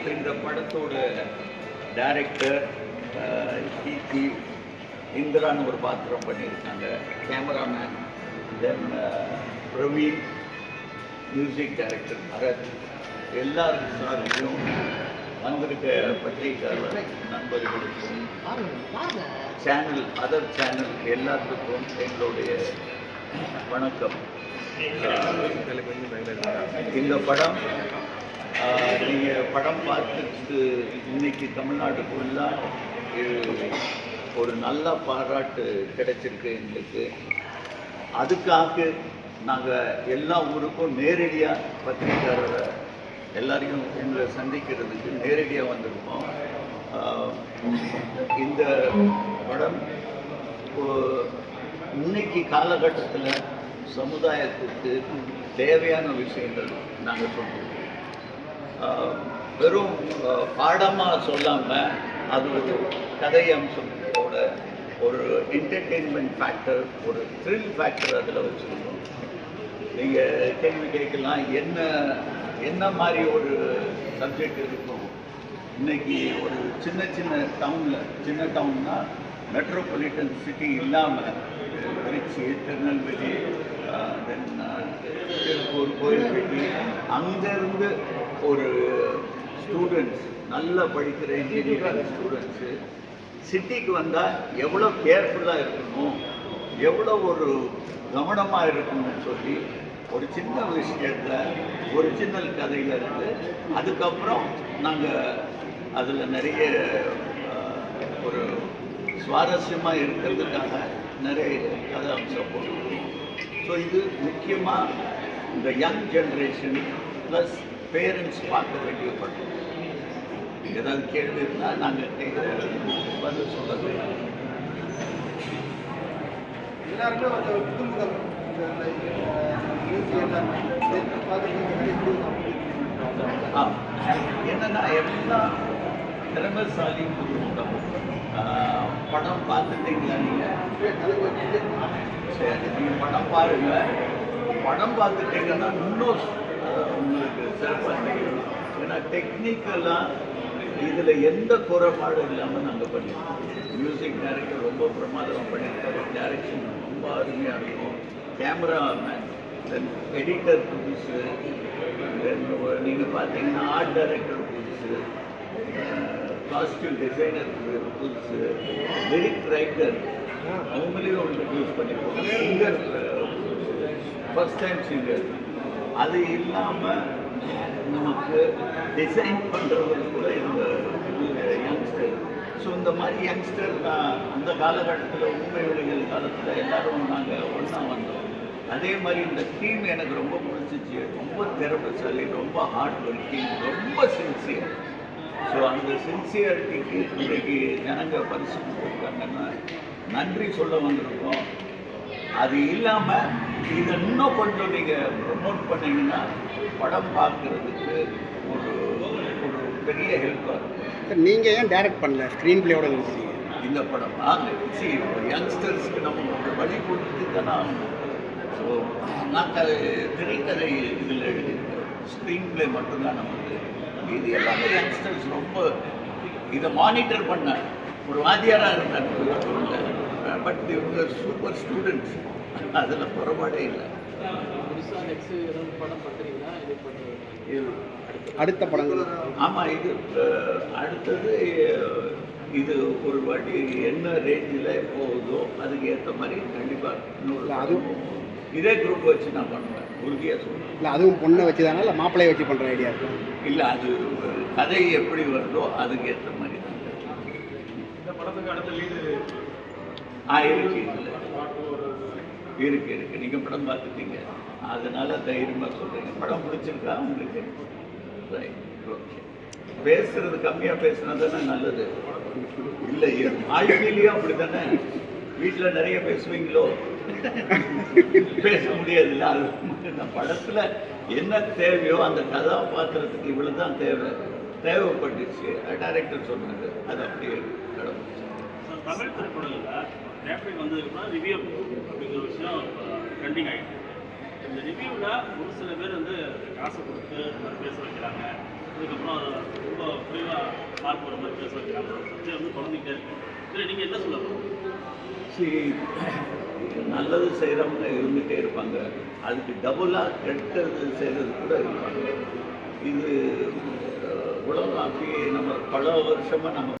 இப்போ இந்த படத்தோட டைரக்டர் கீர்த்தி இந்திரான்னு ஒரு பாத்திரம் பண்ணியிருக்காங்க. Cameraman then Praveen music director Bharath. எல்லாரும் சார்பிலும் வந்திருக்க பத்திரிகையாளர் நண்பர்களுக்கும் சேனல் அதர் சேனல் எல்லாத்துக்கும் எங்களுடைய வணக்கம். இந்த படம் நீங்கள் படம் பார்த்துட்டு இன்னைக்கு தமிழ்நாடு ஃபுல்லாக ஒரு நல்ல பாராட்டு கிடைச்சிருக்கு எங்களுக்கு. அதுக்காக நாங்கள் எல்லா ஊருக்கும் நேரடியாக பத்திரிகையாளரை எல்லாரையும் எங்களை சந்திக்கிறதுக்கு நேரடியாக வந்திருக்கோம். இந்த படம் இன்னைக்கு காலகட்டத்தில் சமுதாயத்துக்கு தேவையான விஷயங்கள் நாங்கள் சொல்கிறோம் வெறும் பாடமாக சொல்லாமல் அது ஒரு கதை அம்சத்தோட ஒரு என்டர்டெயின்மெண்ட் ஃபேக்டர் ஒரு த்ரில் ஃபேக்டர் அதில் வச்சுருக்கோம். நீங்கள் கேள்வி கேட்கலாம் என்ன என்ன மாதிரி ஒரு சப்ஜெக்ட் இருக்கும்? இன்னைக்கு ஒரு சின்ன சின்ன டவுனில் சின்ன டவுன்னா மெட்ரோபாலிட்டன் சிட்டி இல்லாமல் திருச்சி திருநெல்வேலி தென் திருப்பூர் கோயில்பட்டி அங்கேருந்து ஒரு ஸ்டூடெண்ட்ஸ் நல்லா படிக்கிற இன்ஜினியரிங் ஸ்டூடெண்ட்ஸு சிட்டிக்கு வந்தால் எவ்வளோ கேர்ஃபுல்லாக இருக்கணும் எவ்வளோ ஒரு கவனமாக இருக்கணும்னு சொல்லி ஒரு சின்ன விஷயத்தில் ஒரிஜினல் கதையில் இருந்து அதுக்கப்புறம் நாங்கள் அதில் நிறைய ஒரு சுவாரஸ்யமாக இருக்கிறதுக்காக நிறைய கதை அம்சம் போட்டுருக்கோம். ஸோ இது முக்கியமாக இந்த யங் ஜென்ரேஷன் ப்ளஸ் பேரண்ட்ஸ் பார்க்க வேண்டிய படம் ஏதாவது கேள்வி இருந்தால் நாங்கள் பதில் சொல்ல எல்லாருமே வந்து ஆ, என்னன்னா எல்லாம் திறமைசாலி ஆ, படம் பார்த்துட்டீங்களா நீங்கள் சரி நீங்கள் படம் பாருங்க. படம் பார்த்துட்டீங்கன்னா இன்னும் ஆ, உங்களுக்கு சிறப்பாக தெரியும் ஏன்னா டெக்னிக்கெல்லாம் இதில் எந்த குறைபாடும் இல்லாமல் நாங்கள் பண்ணியிருக்கோம் மியூசிக் டைரக்டர் ரொம்ப பிரமாதமாக பண்ணியிருக்காரு டைரக்ஷன் ரொம்ப அருமையாக இருக்கும். கேமராமேன் தென் எடிட்டர் புதுசு நீங்கள் பார்த்தீங்கன்னா ஆர்ட் டைரக்டர் புதுசு காஸ்டியூம் டிசைனர் புதுசு லிரிக் ரைட்டர் அவங்களையும் இன்ட்ரடியூஸ் பண்ணியிருக்கோம் சிங்கர் ஃபர்ஸ்ட் டைம் சிங்கர் அது இல்லாமல் நமக்கு டிசைன் பண்ணுறவர் கூட இந்த யங்ஸ்டர் ஸோ இந்த மாதிரி யங்ஸ்டர் அந்த காலகட்டத்தில் உண்மை விலைகள் காலத்தில் எல்லாரும் நாங்கள் ஒன்றா வந்தோம். அதே மாதிரி இந்த டீம் எனக்கு ரொம்ப பிடிச்சிச்சு. ரொம்ப திறமைசாலி ரொம்ப ஹார்ட் ஒர்க்கிங் ரொம்ப சின்சியர் ஸோ அந்த சின்சியரிட்டிக்கு இன்றைக்கு ஜனங்க பரிசு கொடுத்துருக்காங்கன்னா நன்றி சொல்ல வந்திருக்கோம். அது இல்லாமல் இதை இன்னும் கொஞ்சம் நீங்கள் ப்ரொமோட் பண்ணீங்கன்னா படம் பார்க்குறதுக்கு ஒரு ஒரு பெரிய ஹெல்ப்பாக இருக்கும். நீங்கள் ஏன் டைரக்ட் பண்ணல? ஸ்க்ரீன் பிளேயோட இந்த படம் சி யங்ஸ்டர்ஸ்க்கு நம்ம ஒரு வழி கொடுத்து தானே ஸோ நான் கதை திரைக்கதை இதில் எழுதியிருக்கேன். ஸ்க்ரீன் பிளே மட்டும்தான் நமக்கு. இது எல்லாமே யங்ஸ்டர்ஸ் ரொம்ப இதை மானிட்டர் பண்ண ஒரு வாத்தியாராக இருந்தாங்க பட் இவங்க சூப்பர் ஸ்டூடெண்ட்ஸ் அதில் குறைபாடே இல்லை. அடுத்த படங்கள். ஆமாம் இது அடுத்தது இது ஒரு வாட்டி என்ன ரேஞ்சில் போகுதோ அதுக்கு ஏற்ற மாதிரி கண்டிப்பாக இன்னொரு இல்ல, அது- படம் இதே குரூப் வச்சு நான் பண்ணுவேன் உறுதியாக சொல்லுவேன் இல்லை அதுவும் பொண்ணை வச்சு தானே இல்லை மாப்பிள்ளையை வச்சு பண்ணுற ஐடியா இருக்கு? இல்லை அது கதை எப்படி வருதோ அதுக்கு ஏற்ற மாதிரி தான். இந்த படத்துக்கு அடுத்த லீடு ஆ இருக்கு இல்லை இருக்கு இருக்கு. நீங்கள் படம் பார்த்துட்டீங்க. அதனால தைரியமாக சொல்கிறீங்க படம் பிடிச்சிருக்கா உங்களுக்கு ரைட் ஓகே பேசுறது கம்மியாக பேசுனா தானே நல்லது. இல்லை வாழ்க்கையிலையும் அப்படி தானே வீட்டில் நிறைய பேசுவீங்களோ? பேச முடியாதுல்ல அது நம்ம படத்தில் என்ன தேவையோ அந்த கதாபாத்திரத்துக்கு இவ்வளோ தான் தேவை. தேவைப்பட்டுச்சு. டைரக்டர் சொன்னாங்க அது அப்படியே கடவுள் தமிழ் வந்ததுக்கப்புறம் ரிவ்யூ அப்படிங்கிற விஷயம் ட்ரெண்டிங் ஆகிட்டு இந்த ரிவ்யூவில் ஒரு சில பேர் வந்து காசை கொடுத்து மாதிரி பேச வைக்கிறாங்க. அதுக்கப்புறம் அதை ரொம்ப மார்க் போகிற மாதிரி பேச வைக்கிறாங்க. சப்ஜெக்ட் வந்து குழந்தைங்க இருக்கு. இதில் நீங்கள் என்ன சொல்ல சரி நல்லது செய்கிறவங்க இருந்துகிட்டே இருப்பாங்க. அதுக்கு டபுளாக கெட்டது செய்கிறது கூட இருப்பாங்க. இது உலகம் அப்படியே நம்ம பல வருஷமாக நம்ம